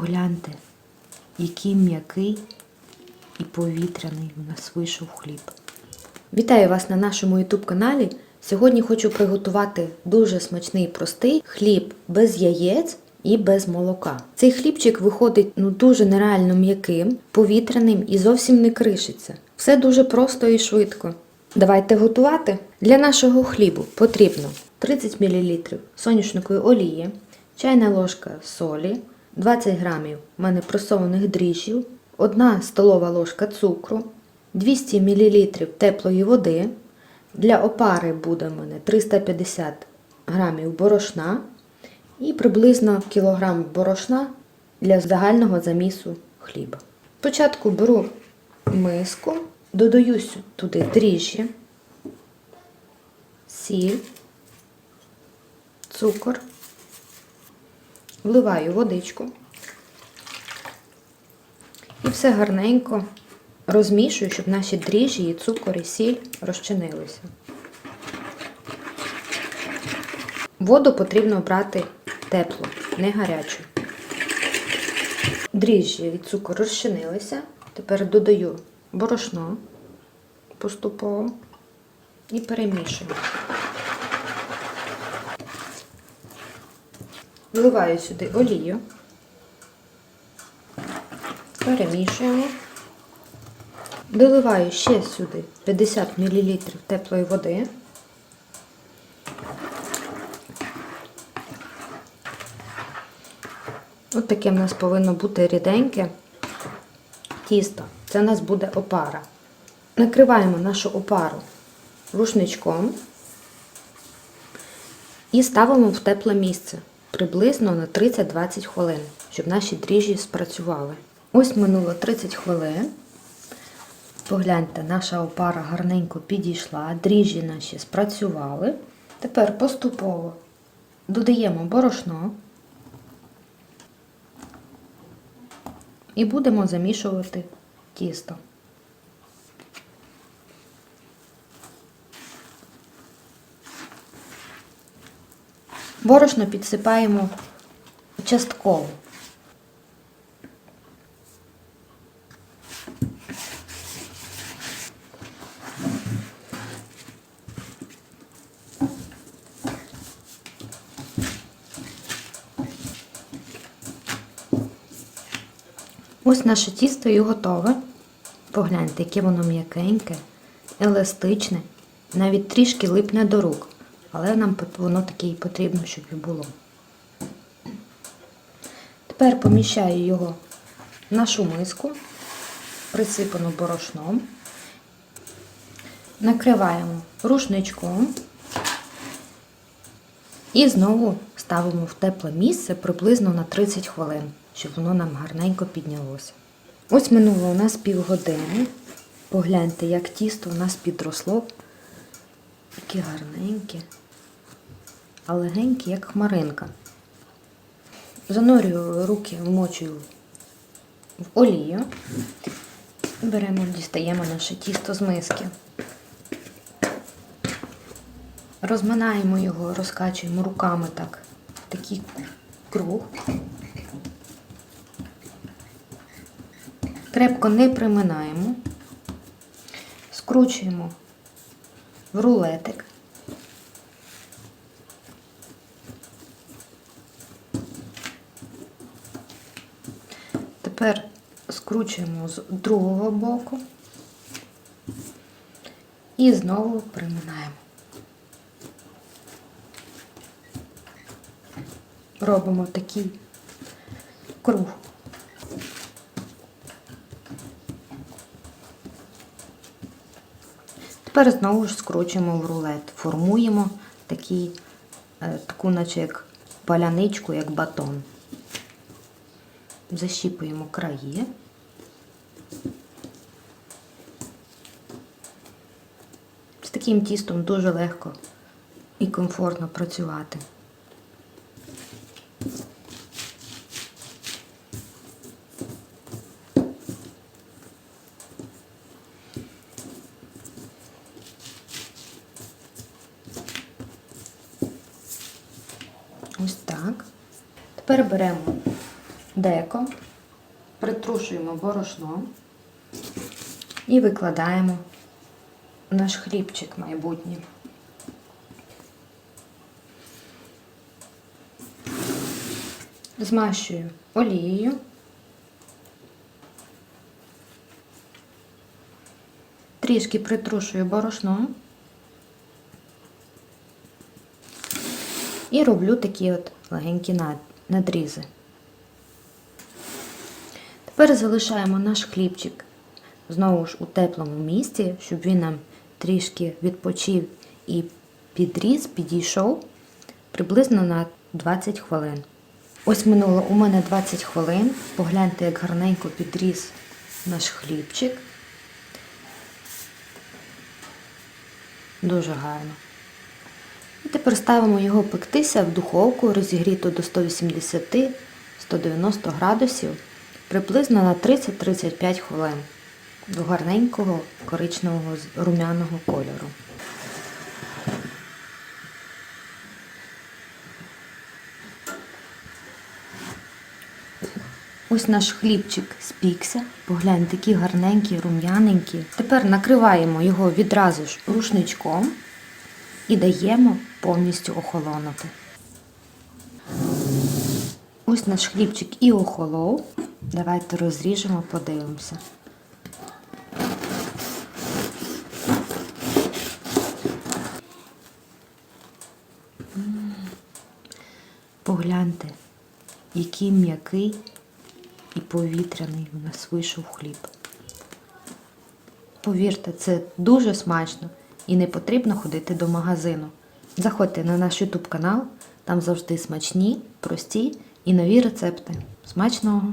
Погляньте, який м'який і повітряний у нас вийшов хліб. Вітаю вас на нашому YouTube каналі. Сьогодні хочу приготувати дуже смачний простий хліб без яєць і без молока. Цей хлібчик виходить ну дуже нереально м'яким, повітряним і зовсім не кришиться. Все дуже просто і швидко. Давайте готувати. Для нашого хлібу потрібно 30 мл соняшникової олії, чайна ложка солі, 20 грамів у мене просованих дріжджів, 1 столова ложка цукру, 200 мл теплої води. Для опари буде в мене 350 грамів борошна і приблизно кілограм борошна для загального замісу хліба. Спочатку беру миску, додаю туди дріжджі, сіль, цукор, вливаю водичку і все гарненько розмішую, щоб наші дріжджі цукор і сіль розчинилися. Воду потрібно брати теплу, не гарячу. Дріжджі і цукор розчинилися. Тепер додаю борошно поступово і перемішую. Вливаю сюди олію, перемішуємо. Доливаю ще сюди 50 мл теплої води. Ось таке в нас повинно бути ріденьке тісто. Це у нас буде опара. Накриваємо нашу опару рушничком і ставимо в тепле місце приблизно на 30-20 хвилин, щоб наші дріжджі спрацювали. Ось минуло 30 хвилин. Погляньте, наша опара гарненько підійшла, дріжджі наші спрацювали. Тепер поступово додаємо борошно і будемо замішувати тісто. Борошно підсипаємо частково. Ось наше тісто і готове. Погляньте, яке воно м'якеньке, еластичне, навіть трішки липне до рук. Але нам воно таке і потрібно, щоб і було. Тепер поміщаю його в нашу миску, присипану борошном. Накриваємо рушничком і знову ставимо в тепле місце приблизно на 30 хвилин, щоб воно нам гарненько піднялося. Ось минуло у нас півгодини. Погляньте, як тісто у нас підросло. Таке гарненьке, а легеньке, як хмаринка. Занурюю руки, вмочую в олію. Беремо, дістаємо наше тісто з миски. Розминаємо його, розкачуємо руками так, такий круг. Крепко не приминаємо, скручуємо в рулетик. Тепер скручуємо з другого боку і знову приминаємо. Робимо такий круг. Тепер знову ж скручуємо в рулет, формуємо такий, е, таку, наче як паляничку, як батон. Защіпуємо краї. З таким тістом дуже легко і комфортно працювати. Ось так. Тепер беремо деко, притрушуємо борошно і викладаємо наш хлібчик майбутній. Змащую олією. Трішки притрушую борошном. І роблю такі от легенькі надрізи. Тепер залишаємо наш хлібчик знову ж у теплому місці, щоб він нам трішки відпочив і підріз, підійшов приблизно на 20 хвилин. Ось минуло у мене 20 хвилин. Погляньте, як гарненько підріз наш хлібчик. Дуже гарно. І тепер ставимо його пектися в духовку, розігріту до 180-190 градусів, приблизно на 30-35 хвилин до гарненького коричневого румяного кольору. Ось наш хлібчик спікся. Погляньте, такі гарненькі, рум'яненькі. Тепер накриваємо його відразу ж рушничком і даємо повністю охолонути. Ось наш хлібчик і охолов. Давайте розріжемо, подивимося. Погляньте, який м'який і повітряний у нас вийшов хліб. Повірте, це дуже смачно і не потрібно ходити до магазину. Заходьте на наш YouTube канал, там завжди смачні, прості і нові рецепти. Смачного!